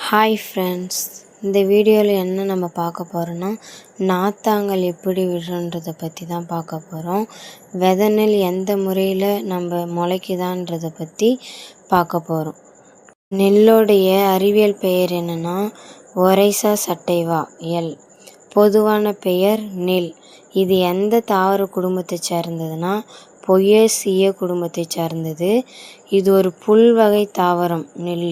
Hi friends இந்த வீடியோவில் என்ன நம்ம பார்க்க போகிறோன்னா நாத்தாங்கல் எப்படி விடுறன்றதை பற்றி தான் பார்க்க போகிறோம் வித நெல் எந்த முறையில் நம்ம முளைக்குதான்றதை பற்றி பார்க்க போகிறோம் நெல்லோடைய அறிவியல் பெயர் என்னென்னா ஒரைசா சட்டைவா எல். பொதுவான பெயர் நெல். இது எந்த தாவர குடும்பத்தை சேர்ந்ததுன்னா பொய்யசிய குடும்பத்தை சார்ந்தது. இது ஒரு புல் வகை தாவரம் நெல்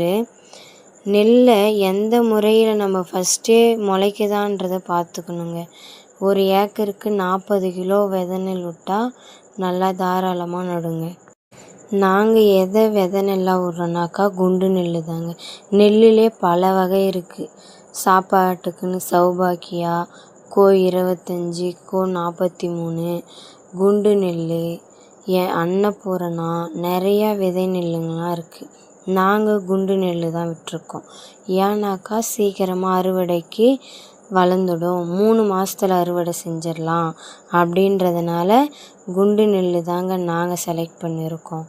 நெல்லை எந்த முறையில் நம்ம ஃபஸ்ட்டே முளைக்குதான்றத பார்த்துக்கணுங்க. ஒரு ஏக்கருக்கு நாற்பது கிலோ வித நெல் விட்டால் நல்லா தாராளமாக நடுங்க. நாங்கள் எதை வித நெல்லாக விட்றோன்னாக்கா குண்டு நெல் தாங்க. நெல்லுலே பல வகை இருக்குது சாப்பாட்டுக்குன்னு சௌபாக்கியா கோ இருபத்தஞ்சி கோ நாற்பத்தி மூணு குண்டு நெல் என் அன்னபூரணா நிறையா விதை நெல்லுங்களாம் இருக்குது நாங்கள் குண்டு நெல் தான் விட்டிருக்கோம். ஏன்னாக்கா சீக்கிரமாக அறுவடைக்கு வளர்ந்துடும். மூணு மாதத்துல அறுவடை செஞ்சிடலாம். அப்படின்றதுனால குண்டு நெல் தாங்க நாங்கள் செலக்ட் பண்ணியிருக்கோம்.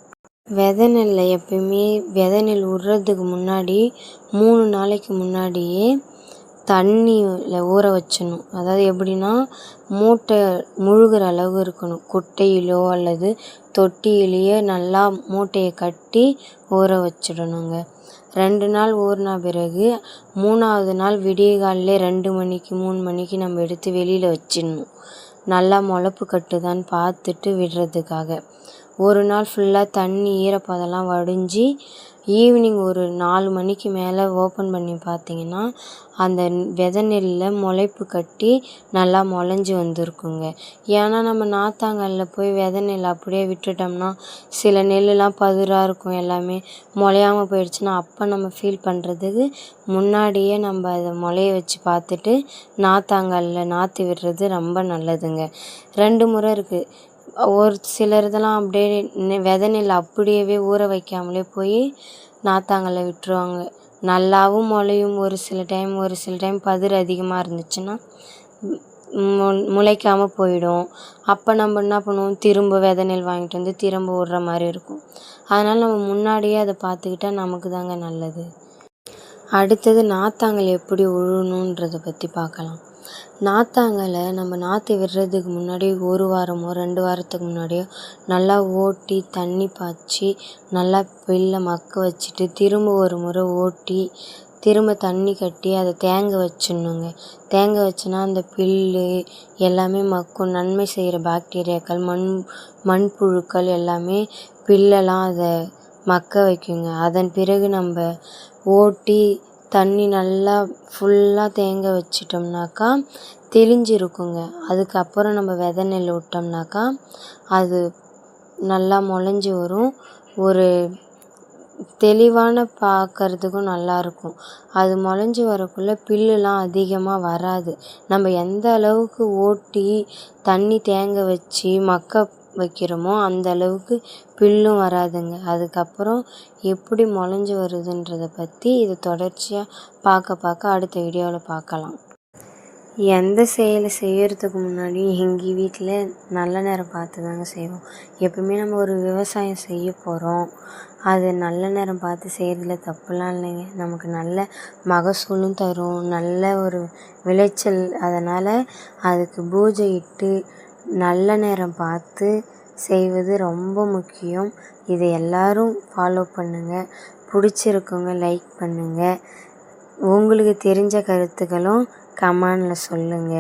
விதை நெல்லை எப்பயுமே விதை நெல் விட்றதுக்கு முன்னாடி மூணு நாளைக்கு முன்னாடியே தண்ணியில் ஊற வச்சிடணும். அதாவது எப்படின்னா மூட்டை முழுகிற அளவு இருக்கணும். குட்டையிலோ அல்லது தொட்டியிலேயோ நல்லா மூட்டையை கட்டி ஊற வச்சிடணுங்க. ரெண்டு நாள் ஊறின பிறகு மூணாவது நாள் விடியகாலைலே ரெண்டு மணிக்கு மூணு மணிக்கு நம்ம எடுத்து வெளியில் வச்சிடணும். நல்லா முளப்பு கட்டுதான்னு பார்த்துட்டு விடுறதுக்காக. ஒரு நாள் ஃபுல்லாக தண்ணி ஈரப்பதம்லாம் வடிஞ்சு ஈவினிங் ஒரு நாலு மணிக்கு மேலே ஓப்பன் பண்ணி பார்த்தீங்கன்னா அந்த வித நெல்லில் முளைப்பு கட்டி நல்லா முளைஞ்சி வந்திருக்குங்க. ஏன்னா நம்ம நாத்தாங்கல்ல போய் வித நெல் அப்படியே விட்டுட்டோம்னா சில நெல்லுலாம் பதுராக இருக்கும் எல்லாமே. முளையாமல் போயிடுச்சுன்னா அப்போ நம்ம ஃபீல் பண்ணுறதுக்கு முன்னாடியே நம்ம அதை முளைய வச்சு பார்த்துட்டு நாத்தாங்கல்ல நாற்று விடுறது ரொம்ப நல்லதுங்க. ரெண்டு முறை இருக்குது ஒரு சிலர் இதெல்லாம் அப்படியே வித நெல் அப்படியே ஊற வைக்காமலே போய் நாத்தாங்கல்ல விட்டுருவாங்க. நல்லாவும் முளையும். ஒரு சில டைம் ஒரு சில டைம் பதிர் அதிகமாக இருந்துச்சுன்னா மு முளைக்காமல் போயிடும். அப்போ நம்ம என்ன பண்ணுவோம்? திரும்ப வித நெல் வாங்கிட்டு வந்து திரும்ப விடுற மாதிரி இருக்கும். அதனால் நம்ம முன்னாடியே அதை பார்த்துக்கிட்டா நமக்கு தாங்க நல்லது. அடுத்தது நாத்தாங்கல் எப்படி உழணுன்றதை பற்றி பார்க்கலாம் நாத்தாங்கலை நம்ம நாற்று விடுறதுக்கு முன்னாடி ஒரு வாரமோ ரெண்டு வாரத்துக்கு முன்னாடியோ நல்லா ஓட்டி தண்ணி பாய்ச்சி நல்லா புல்லை மக்க வச்சுட்டு திரும்ப ஒரு முறை ஓட்டி திரும்ப தண்ணி கட்டி அதை தேங்க வச்சிடணுங்க. தேங்க வச்சோன்னா அந்த புல்லு எல்லாமே மக்கும். நன்மை செய்கிற பாக்டீரியாக்கள் மண் மண்புழுக்கள் எல்லாமே புல்லெல்லாம் அதை மக்க வைக்குங்க. அதன் பிறகு நம்ம ஓட்டி தண்ணி நல்லா ஃபுல்லாக தேங்க வச்சிட்டோம்னாக்கா தெளிஞ்சிருக்குங்க அதுக்கப்புறம் நம்ம வித நெல் விட்டோம்னாக்கா அது நல்லா முளைஞ்சி வரும். ஒரு தெளிவான பார்க்கறதுக்கும் நல்லாயிருக்கும் அது முளைஞ்சி வரக்குள்ளே புல்லுலாம் அதிகமாக வராது. நம்ம எந்த அளவுக்கு ஓட்டி தண்ணி தேங்க வச்சு மக்க வைக்கிறோமோ அந்த அளவுக்கு புல்லும் வராதுங்க. அதுக்கப்புறம் எப்படி முளைஞ்சி வருதுன்றதை பற்றி இது தொடர்ச்சியாக பார்க்க பார்க்க அடுத்த வீடியோவில் பார்க்கலாம் எந்த செயலை செய்கிறதுக்கு முன்னாடி எங்கள் வீட்டில் நல்ல நேரம் பார்த்து தாங்க செய்வோம். எப்பவுமே நம்ம ஒரு விவசாயம் செய்ய போகிறோம் அது நல்ல நேரம் பார்த்து செய்கிறதுல தப்புலாம் இல்லைங்க. நமக்கு நல்ல மகசூலும் தரும். நல்ல ஒரு விளைச்சல். அதனால் அதுக்கு பூஜை இட்டு நல்ல நேரம் பார்த்து செய்வது ரொம்ப முக்கியம். இதை எல்லோரும் ஃபாலோ பண்ணுங்கள் பிடிச்சிருக்கவங்க லைக் பண்ணுங்கள் உங்களுக்கு தெரிஞ்ச கருத்துக்களும் கமெண்டில் சொல்லுங்கள்